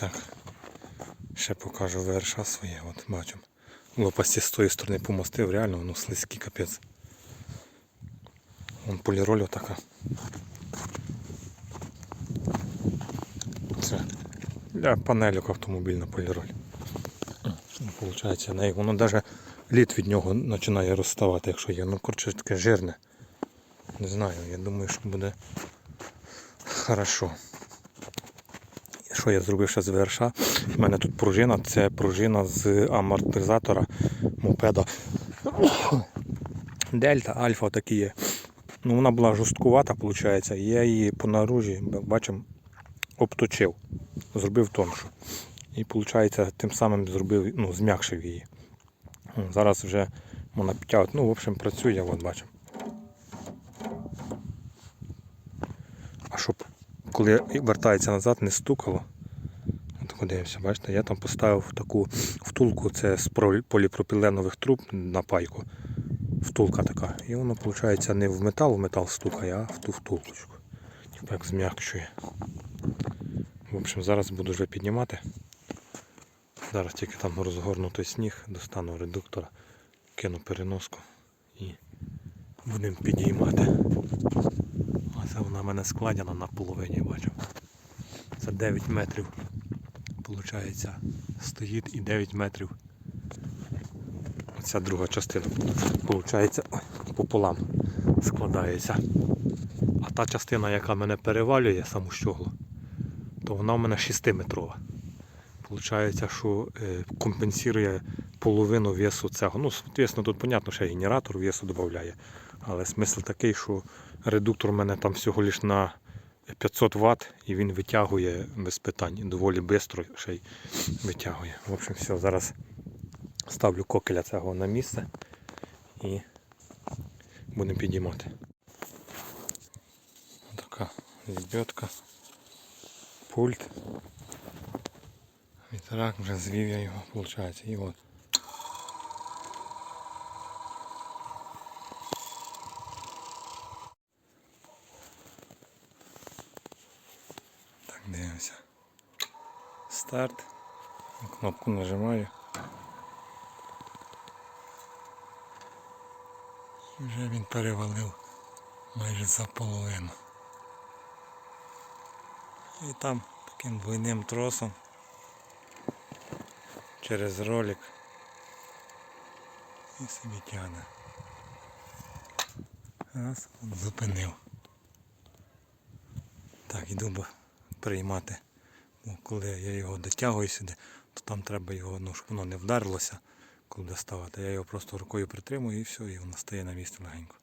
Так. Ще покажу верша своє, от бачимо. Лопасті з тої сторони помостив, реально воно слизький капець. Вон поліроль така. Це для панельок автомобільна поліроль. Ну, Получається, неї воно навіть лід від нього починає розставати, якщо є. Ну, коротше, таке жирне. Не знаю, я думаю, що буде хорошо. Що я зробив ще з верша? У мене тут пружина, це пружина з амортизатора мопеда. Дельта, альфа такі є. Ну, вона була жорсткувата, виходить. і Я її по наружі, бачимо, обточив. Зробив тоншу. І виходить, тим самим зробив, ну, зм'якшив її. Зараз вже вона підтягувати. Ну, в общем, працює, от бачимо. А щоб коли вертається назад, не стукало. От подивимося, бачите, я там поставив таку втулку, це з поліпропіленових труб на пайку. Втулка така. І воно, виходить, не в метал, в метал стукає, а в ту втулочку. Типу як зм'якшує. В общем, зараз буду вже піднімати. Зараз тільки там розгорнутий сніг, достану редуктора, кину переноску і будемо підіймати. Оце вона в мене складена на половині, бачу. Це 9 метрів. виходить, стоїть і 9 метрів. Оця друга частина. виходить, пополам складається. А та частина, яка мене перевалює, саму щоглу, то вона в мене 6-метрова. Получається, що е, компенсує половину весу цього. Ну, звісно, тут, понятно, ще генератор весу додає. Але смисл такий, що редуктор у мене там всього лиш на 500 Вт і він витягує без питань. Доволі швидко ще й витягує. В общем, все, зараз ставлю кокеля цього на місце і будемо підіймати. Така лебедка, пульт. Вітрак вже звів я його, виходить. І от. Так, дивимося. Старт. Кнопку нажимаю. Вже він перевалив майже за половину. І там таким двойним тросом через ролик і собі тягне. Раз, зупинив. Так, бо приймати. Бо коли я його дотягую сюди, то там треба його, ну, щоб воно не вдарилося, коли доставати. Я його просто рукою притримую і все, і воно стає на місце легенько.